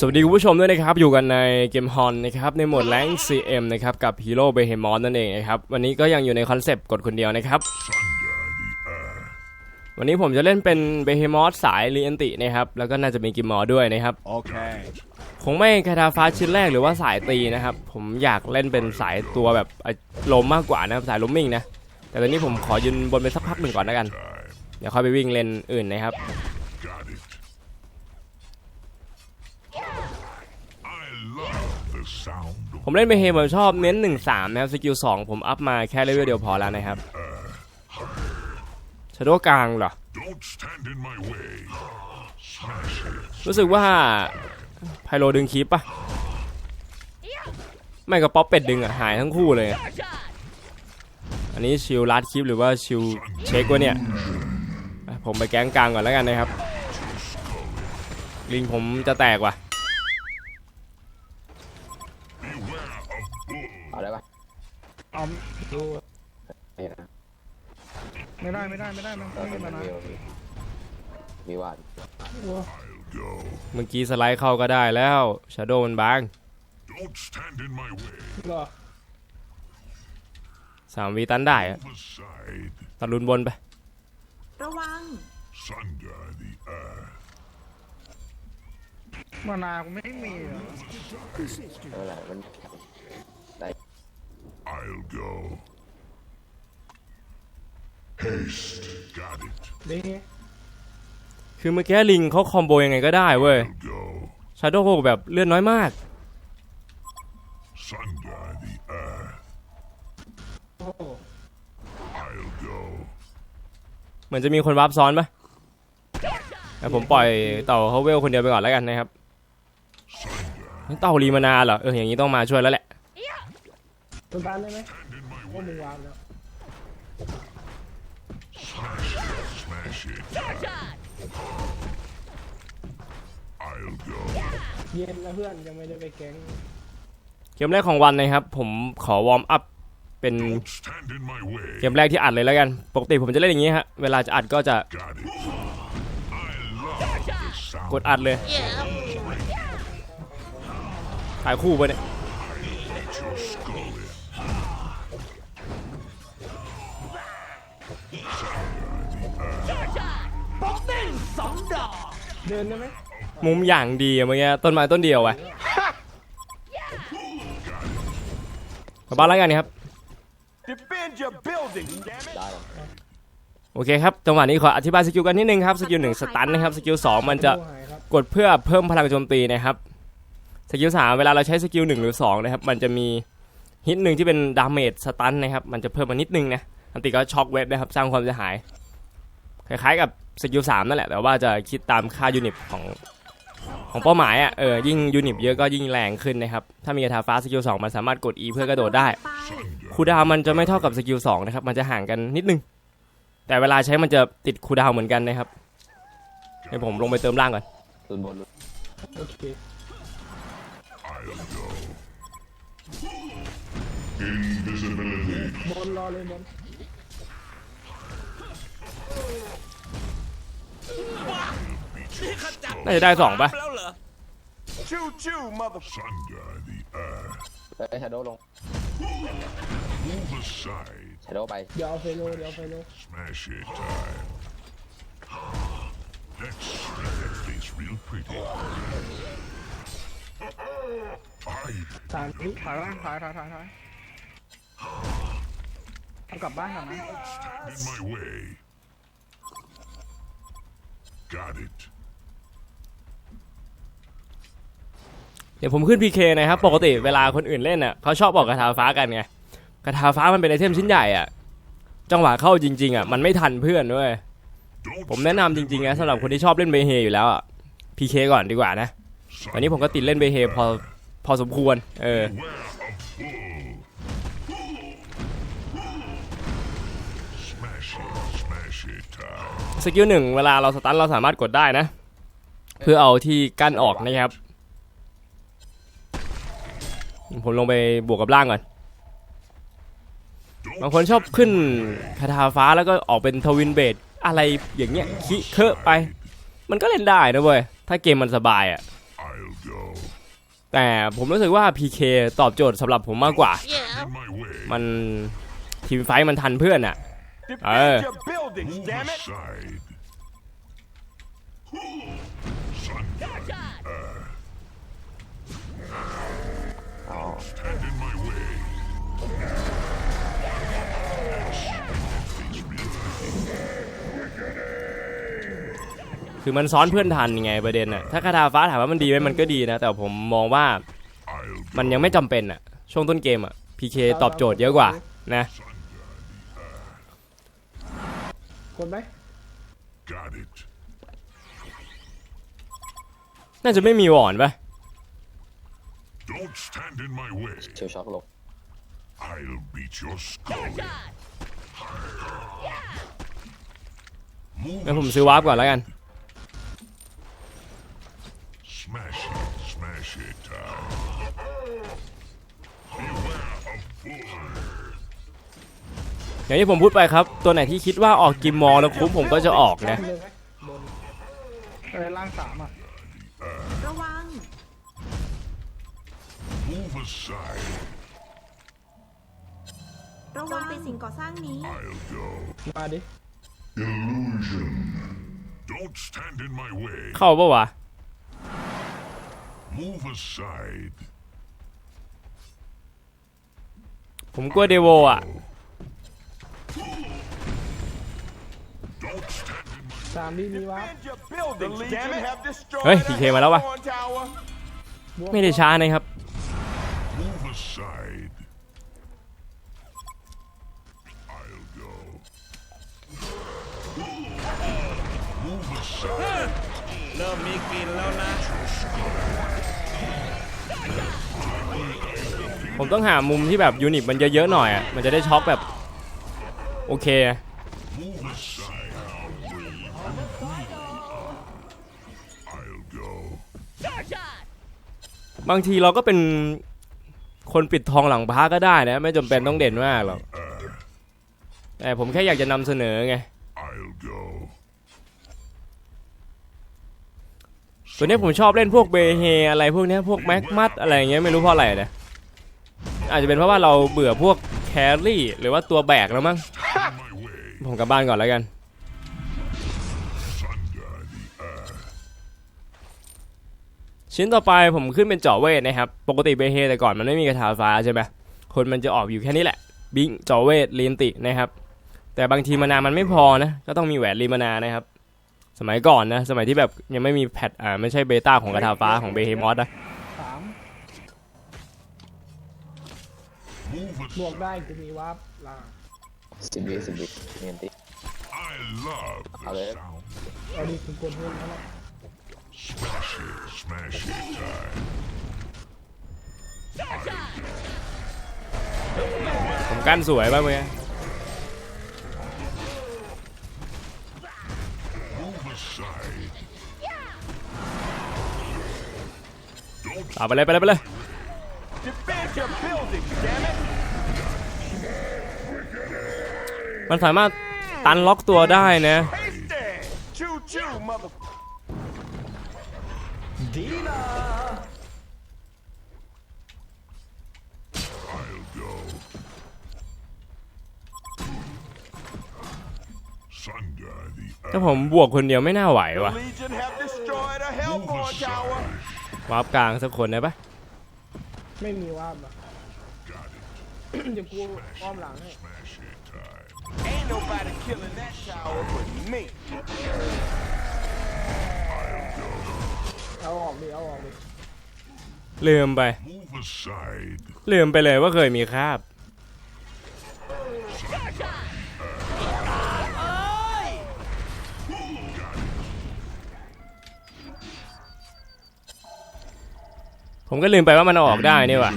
สวัสดีคุณผู้ชมด้วยนะครับ อยู่กันในเกมฮอนนะครับในโหมดแรง CM นะครับกับฮีโร่เบเฮมอสนั่นเองนะครับวันนี้ก็ยังอยู่ในคอนเซปต์กดคนเดียวนะครับ วันนี้ผมจะเล่นเป็นเบเฮมอสสายรีอันตินะครับแล้วก็น่าจะมีกิมมอร์ด้วยนะครับ Okay. คงไม่คาทาฟ้าชิ้นแรกหรือว่าสายตีนะครับ ผมอยากเล่นเป็นสายตัวแบบอะลมมากกว่านะครับสายลมมิ่งนะแต่ตอนนี้ผมขอยืนบนไปสักพักหนึ่งก่อนแล้วกัน เดี๋ยวค่อยไปวิ่งเลนอื่นนะครับ Got it. I love the sound of ผมเล่นเบเฮผมชอบเน้น 1 3 นะครับ สกิล 2 ผมอัพมาแค่เลเวลเดียวพอแล้วนะครับชาโดกลางเหรอ รู้สึกว่าไพโลดึงคีปปะไม่ก็ป๊อปเป็ดดึงอะหายทั้งคู่เลย อันนี้ชิลลัดคลิปหรือว่าชิลเช็ควะเนี่ย ผมไปแก๊งกลางก่อนแล้วกันนะครับ ลิงผมจะแตกว่ะ เอาดูไม่นะไม่ได้ไม่ได้ไม่ได้มันก็ไม่เป็มีนมานะมีมีมีวาด Go. เมื่อกี้สไลด์เข้าก็ได้แล้วชาโดมันบาง Don't stand in my way. หรอสามวีตันได้อะ Move aside. ตัดลุนบนไป ระวัง Sunder the earth. มานากูไม่มีเหรอ เท่าไหร่มัน I'll go. Haste. Got it. ดีคือเมื่อกี้ลิงเขาคอมโบยังไงก็ได้เว้ย I'll go. ชาโดแบบเลือดน้อยมาก Sunder the earth. โอ้โห I'll go. เหมือนจะมีคนวาร์ปซ้อนปะแต่ผมปล่อยเต่าเขาเวลคนเดียวไปก่อนแล้วกันนะครับเต่ารีมานาเหรอ เอออย่างนี้ต้องมาช่วยแล้วแหละ ตัวการได้ไหมโอ้มึงวางแล้ว Smash it. I'll go. เย็นแล้วเพื่อนยังไม่ได้ไปแก๊งเกมแรกของวันนะครับ ผมขอวอร์มอัพเป็น Don't stand in my way. เกมแรกที่อัดเลยแล้วกัน ปกติผมจะเล่นอย่างนี้ฮะ เวลาจะอัดก็จะ Got it. I love the sound. กดอัดเลยถ่ายคู่ไปเนี่ย Let your skull in. เดินได้ไหมมุมอย่างดีอะเมื่อกี้ต้นไม้ต้นเดียวไปกลับบ้านแล้วกันครับ Defend your building, damn it! ได้หรอโอเคครับจังหวะนี้ขออธิบายสกิลกันนิดนึงครับสกิลหนึ่งสตันนะครับสกิลสองมันจะโอ้หายครับกดเพื่อเพิ่มพลังโจมตีนะครับสกิลสามเวลาเราใช้สกิลหนึ่งหรือสองนะครับมันจะมีฮิตหนึ่งที่เป็นดาเมจสตันนะครับมันจะเพิ่มมานิดนึงนะ อันติก็ช็อคเวฟนะครับสร้างความเสียหาย คล้ายๆกับสกิลสามนั่นแหละ แต่ว่าจะคิดตามค่ายูนิตของของเป้าหมายอะเออยิ่งยูนิตเยอะก็ยิ่งแรงขึ้นนะครับ ถ้ามีกระทาฟ้าสกิลสองมันสามารถกด E เพื่อกระโดดได้คูดาวมันจะไม่เท่ากับสกิลสองนะครับ มันจะห่างกันนิดนึง แต่เวลาใช้มันจะติดคูดาวเหมือนกันนะครับให้ผมลงไปเติมล่างก่อนตุนบนโอเคบนรอเลยบน น่าจะได้สองปะ Choo choo, mother. Sunder the earth. เฮ้ยชาโดลง Move aside. ชาโดไป เดี๋ยวเอาไฟโลเดี๋ยวเอาไฟโล Smash it time. Let's make that face real pretty. I สามนิถอยล่างถอยถอยถอยถอยเอากลับบ้านก่อนนะ in my way. Got it. เดี๋ยวผมขึ้น PK นะครับปกติเวลาคนอื่นเล่นอะเขาชอบบอกกระทาฟ้ากันไงกระทาฟ้ามันเป็นไอเทมชิ้นใหญ่อะจังหวะเข้าจริง ๆอะมันไม่ทันเพื่อนด้วย Don't ผมแนะนำจริงๆนะสำหรับคนที่ชอบเล่นเบเฮอยู่แล้วอะ PK ก่อนดีกว่านะตอนนี้ผมก็ติดเล่นเบเฮพอพอสมควร เออ สกิลหนึ่งเวลาเราสตันเราสามารถกดได้นะ เพื่อเอาที่กั้นออกนะครับ ผมลงไปบวกกับล่างก่อน บางคนชอบขึ้นคาถาฟ้าแล้วก็ออกเป็นทวินเบดอะไรอย่างเงี้ยคิเคอะไป มันก็เล่นได้นะเว้ย ถ้าเกมมันสบายอะแต่ผมรู้สึกว่า PK ตอบโจทย์สำหรับผมมากกว่า มันทีมไฟมันทันเพื่อนอะ Defend your buildings, Move damn it! aside. Sun God, อ๋อ stand in my way. คือมันซ้อนเพื่อนทันยังไงประเด็นอะถ้าคาถาฟ้าถามว่ามันดีไหมมันก็ดีนะ แต่ผมมองว่า I'll มันยังไม่จำเป็นอะช่วงต้นเกมอะ PK ตอบโจทย์เยอะกว่านะ กดไหม got it. น่าจะไม่มีหวอนปะ Don't stand in my way. ชิวช็อกลง I'll beat your skull. in. Move งั้นผมซื้อวาร์ปก่อนแล้วกัน Smash it, smash it. Uh, beware of bull. อย่างที่ผมพูดไปครับ ตัวไหนที่คิดว่าออกกิมมอลแล้วคุ้มผมก็จะออกนะเลยไหมบนอะไรล่างสามอะระวัง Move aside. ระวังเป็นสิ่งก่อสร้างนี้ I'll go. มาดิ Don't stand in my way. เข้าปะวะ Move aside. ผมกลัวเดโวอะ สามดีมีวะ Defend your buildings, damn it! Have destroyed Hey, a PK มาแล้ววะ Hellborn tower. ไม่ได้ช้านะครับ move aside. I'll go. Move aside. เริ่มมีกลิ่นแล้วนะ ผมต้องหามุมที่แบบยูนิตมันเยอะๆหน่อยอะมันจะได้ช็อกแบบ โอเค Move aside. บางทีเราก็เป็นคนปิดทองหลังพระก็ได้นะ ไม่จำเป็นต้องเด่นมากหรอกแต่ผมแค่อยากจะนำเสนอไง I'll go. ตัวเนี้ยผมชอบเล่นพวกเบเฮอะไรพวกเนี้ยพวกแม็กมัดอะไรอย่างเงี้ยไม่รู้เพราะอะไรนะอาจจะเป็นเพราะว่าเราเบื่อพวกแครี่หรือว่าตัวแบกแล้วมั้ง my way. ผมกลับบ้านก่อนแล้วกัน ชิ้นต่อไปผมขึ้นเป็นเจาะเวทนะครับ ปกติเบเฮแต่ก่อนมันไม่มีกระถาฟ้าใช่ไหมคนมันจะออกอยู่แค่นี้แหละ บิงเจาะเวทลีนตินะครับ แต่บางทีมานามันไม่พอนะ ก็ต้องมีแหวนลีมานานะครับ สมัยก่อนนะ สมัยที่แบบยังไม่มีแพทอ่าไม่ใช่เบต้าของกระถาฟ้าของเบเฮมอสนะ สาม Move บวก aside. ได้กูมีวาร์ปล่างสิบวิสิบวิเนียนติ I love the Ale- sound. เอาดิกูกดเพิ่มแล้ว Smash it, smash it. Uh, ผมกั้นสวยป่ะเมื่อกี้ move aside. Don't เอาไปเลยไปเลยไปเลย Defend your buildings, damn it! มันสามารถตันล็อกตัวได้นะ Hasty! Choo choo, mother. I'll go. Sunder the ถ้า earth. ผมบวกคนเดียวไม่น่าไหว The วะ Legion have destroyed a Move Hellborn tower. aside. วาร์ปกลางสักคนได้ปะไม่มีวาร์ปอะ Got it. เดี๋ยวกูอ้อมหลังให้ Smash it. Time. Ain't nobody killing that tower but me. เอาออกดิเอาออกดิลืมไป Move aside. ลืมไปเลยว่าเคยมีคราบ ผมก็ลืมไปว่ามันเอาออกได้นี่ว่ะ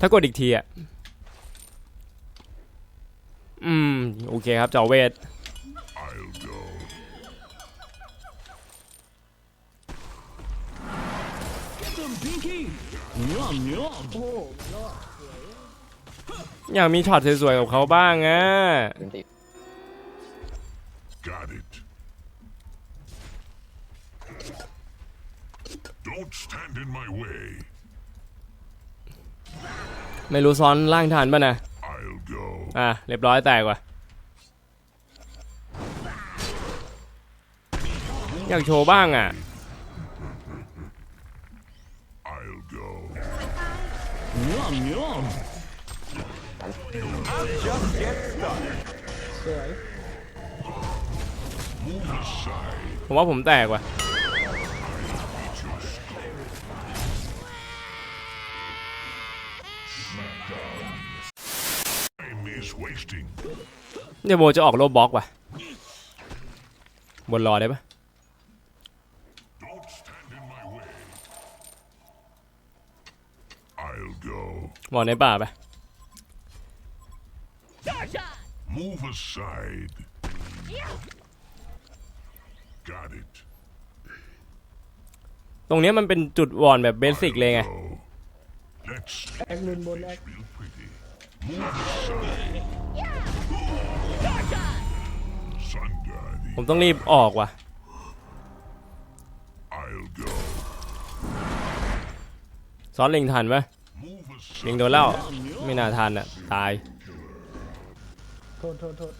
ถ้ากดอีกทีอะ อืม โอเคครับเจาเวท โอ้โหอยากมีช็อตสวยๆกับเขาบ้างอะเนียนติ Got it. Don't stand in my way. ไม่รู้ซ้อนล่างทันป่ะนะ I'll go. อะ เรียบร้อยแตกว่ะ อยากโชว์บ้างอะ Just get started. สวย Move aside. ผมว่าผมแตกว่ะ Time is wasting. เดี๋ยวโบจะออกโลบล็อกว่ะ บนรอได้ปะ Don't stand in my way. I'll go. บอกในป่าปะ Move aside. Got it. ตรงเนี้ยมันเป็นจุดวอนแบบเบสิกเลยไง Go. Let's แอคลุนบนแอค real pretty. Move aside. Sun God, ผมต้องรีบออกว่ะ I'll go. ซ้อนลิงทันปะ Move aside. ลิงโดนแล้วไม่น่าทันอะ ตาย โทษโทษโทษ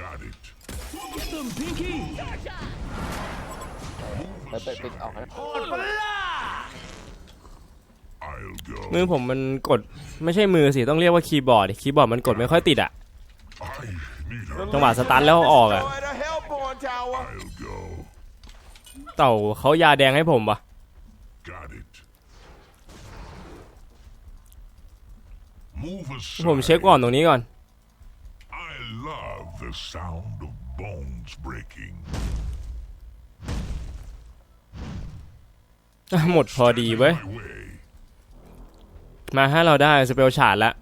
Got it. ไปไปปิดออกนะ I'll go. มือผมมันกดไม่ใช่มือสิต้องเรียกว่าคีย์บอร์ดดิคีย์บอร์ดมันกดไม่ค่อยติดอะ I need a จังหวะสตาร์ทแล้วออกอะ เต่าเขายาแดงให้ผมปะ Got it. Move aside. ผมเช็คก่อนตรงนี้ก่อน I love the sound of bones breaking. อะหมดพอดีเว้ย My way. มาให้เราได้สเปลชาร์ดแล้ว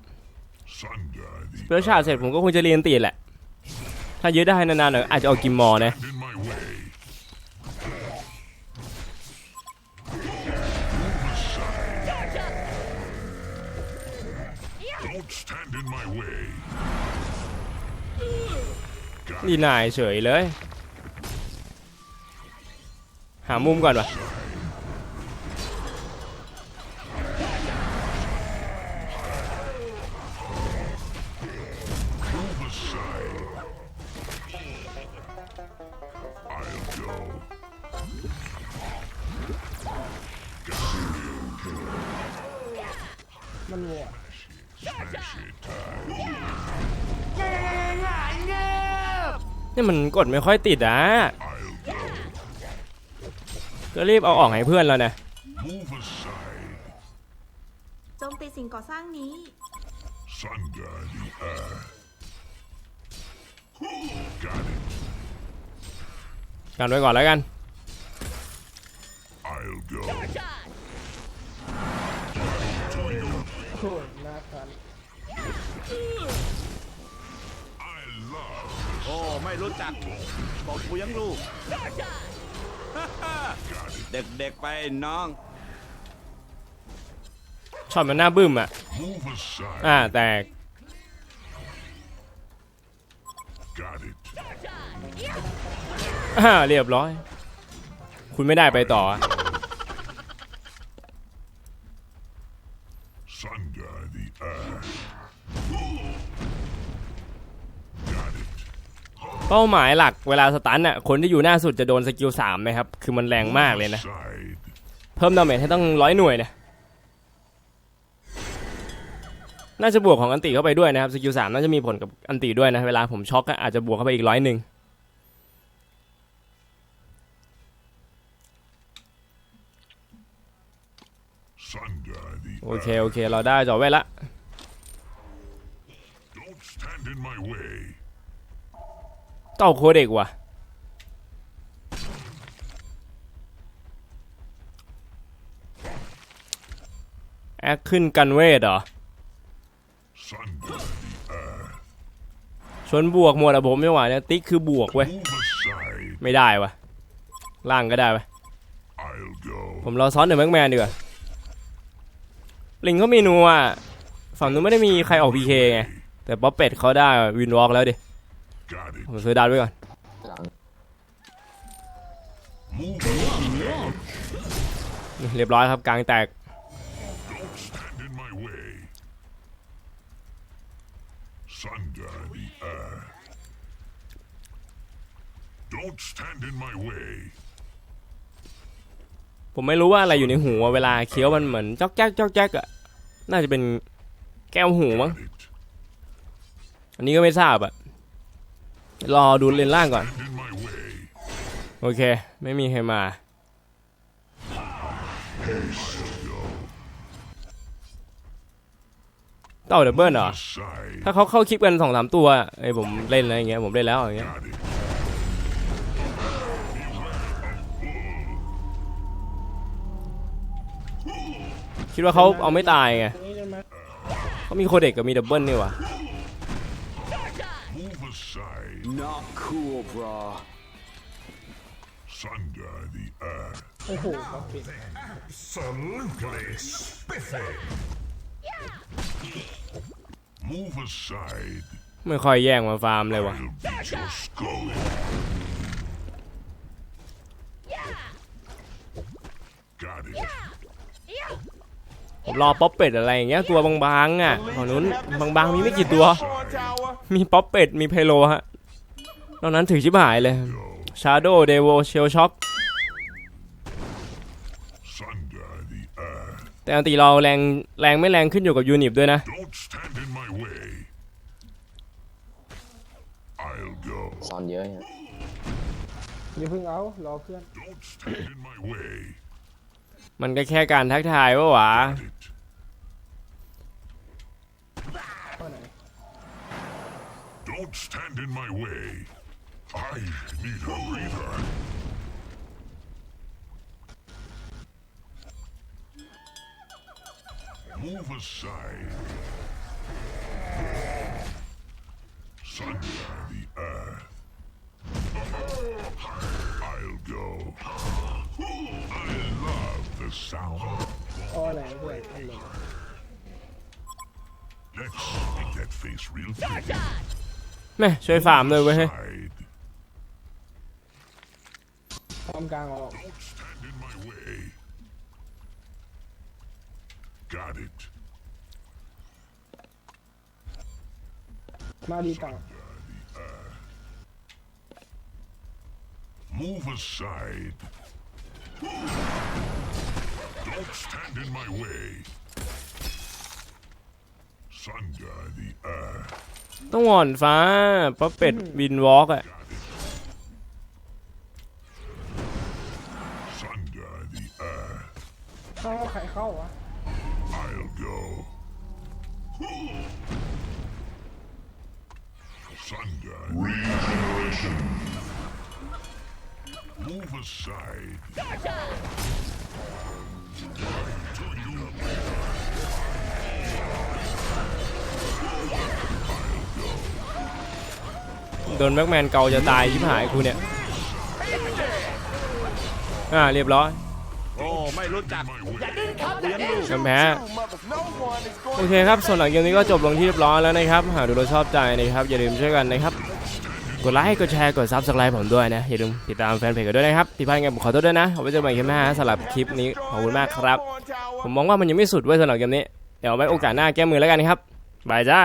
Sun God, สเปลชาร์ดเสร็จผมก็คงจะเรียนตีแหละ ถ้ายืดได้นานๆหน่อยอาจจะเอากิมมอร์นะ ดีนายเฉยเลย หามุมก่อนวะ นี่มันกดไม่ค่อยติดอะ I'll go. ก็รีบเอาออกให้เพื่อนแล้วนะ Move aside. โจมตีสิ่งก่อสร้างนี้ Sun God, the earth. Got it. กันไว้ก่อนแล้วกัน I'll go. ไม่รู้จักบอกกูยังลูกเด็กๆไปน้อง ช็อตมันหน้าบึ้มอะ move aside. อ่า แตก Got it. อ่าเรียบร้อย คุณไม่ได้ไปต่ออะ เป้าหมายหลักเวลาสตันอะคนที่อยู่หน้าสุดจะโดนสกิลสามนะครับ คือมันแรงมากเลยนะ เพิ่มดาเมจให้ต้องร้อยหน่วยนะน่าจะบวกของอันติเข้าไปด้วยนะครับสกิลสามน่าจะมีผลกับอันติด้วยนะ เวลาผมช็อกก็อาจจะบวกเข้าไปอีกร้อยหนึ่งโอเค โอเค เราได้จอไว้ละ Don't stand in my way. เต้าโคเด็กว่ะแอคขึ้นกันเวทเหรอชนบวกหมดอะผมไม่ไหวเนี่ยติ๊กคือบวกเว้ยไม่ได้วะล่างก็ได้วะผมรอซ้อนเดอะแม็กแมนดีกว่าลิงเขามีนัวฝั่งนู้นไม่ได้มีใครออกพีเคไงแต่ป๊อปเป็ดเขาได้วินวอล์กแล้วดิ ผมซื้อดาวไว้ก่อนหลัง Move นี่เรียบร้อยครับกลางแตกผมไม่รู้ว่าอะไรอยู่ในหูเวลาเคี้ยวมันเหมือนจอกแจ๊กจอกแจ๊กอะน่าจะเป็นแก้วหูมั้งอันนี้ก็ไม่ทราบอะ รอดูเลนล่างก่อน โอเค ไม่มีใครมา เต่าดับเบิลเหรอ ถ้าเขาเข้าคลิปกันสองสามตัวไอ้ผมเล่นอะไรอย่างเงี้ยผมเล่นแล้วอย่างเงี้ยคิดว่าเขาเอาไม่ตายไงเขามีโคเด็กกับมีดับเบิลนี่หวะ Move aside. not cool bro Sunder the earth. โอ้โหป๊อปปิด Absolutely spiffy. Move aside. ไม่ค่อยแย่งมาฟาร์มเลยวะ I'll beat your skull in. Got it. ผมรอป๊อปเป็ดอะไรอย่างเงี้ยตัวบางๆอะฝั่งนู้นบางๆมีไม่กี่ตัว Popcorn Tower. มีป๊อปเป็ดมีไพโลฮะนอกนั้นถือชิบหายเลยชาโดเดโวเชลช็อค Sunder the earth. แต่อันตีเราแรงแรงไม่แรงขึ้นอยู่กับยูนิตด้วยนะ Don't stand in my way. I'll go. ซ่อนเยอะฮะอย่าเพิ่งเอา รอเพื่อน Don't stand in my way. มันก็แค่การทักทายว่าหวา the earth. I'll go. I love the sound. ข้อไหนเพื่อนอันไหน Let's make that face real big. แม่ช่วยฟาร์มเลยเว้ยเฮ้ย Side. พร้อมกลางออก Don't stand in my way. Got it. มาดีต่าง Move aside. Don't stand in my way. Sunder the earth. ต้องหวอนฟ้าป๊อปเป็ดวินวอล์กอะ โดนแบ็กแมนเกาจะตายชิบหายกูเนี่ย อ่าเรียบร้อยโอ้ ไม่รู้จัก My way. เลี้ยงลูกกันแพ้ You mother- No one is โอ going เคครับ ส่วนหลังเกมนี้ก็จบลงที่เรียบร้อยแล้วนะครับ หากดูเราชอบใจนะครับ อย่าลืมช่วยกันนะครับ กดไลค์ กดแชร์ กดซับสไครป์ผมด้วยนะ อย่าลืมติดตามแฟนเพจกันด้วยนะครับผิดพลาดไงผมขอโทษด้วยนะเอาไว้เจอกันใหม่คลิปหน้าสำหรับคลิปนี้ขอบคุณมากครับ Popcorn Tower. ผมมองว่ามันยังไม่สุดเว้ยสำหรับเกมนี้ เดี๋ยวเอาไว้โอกาสหน้าแก้มือแล้วกันครับบายจ้า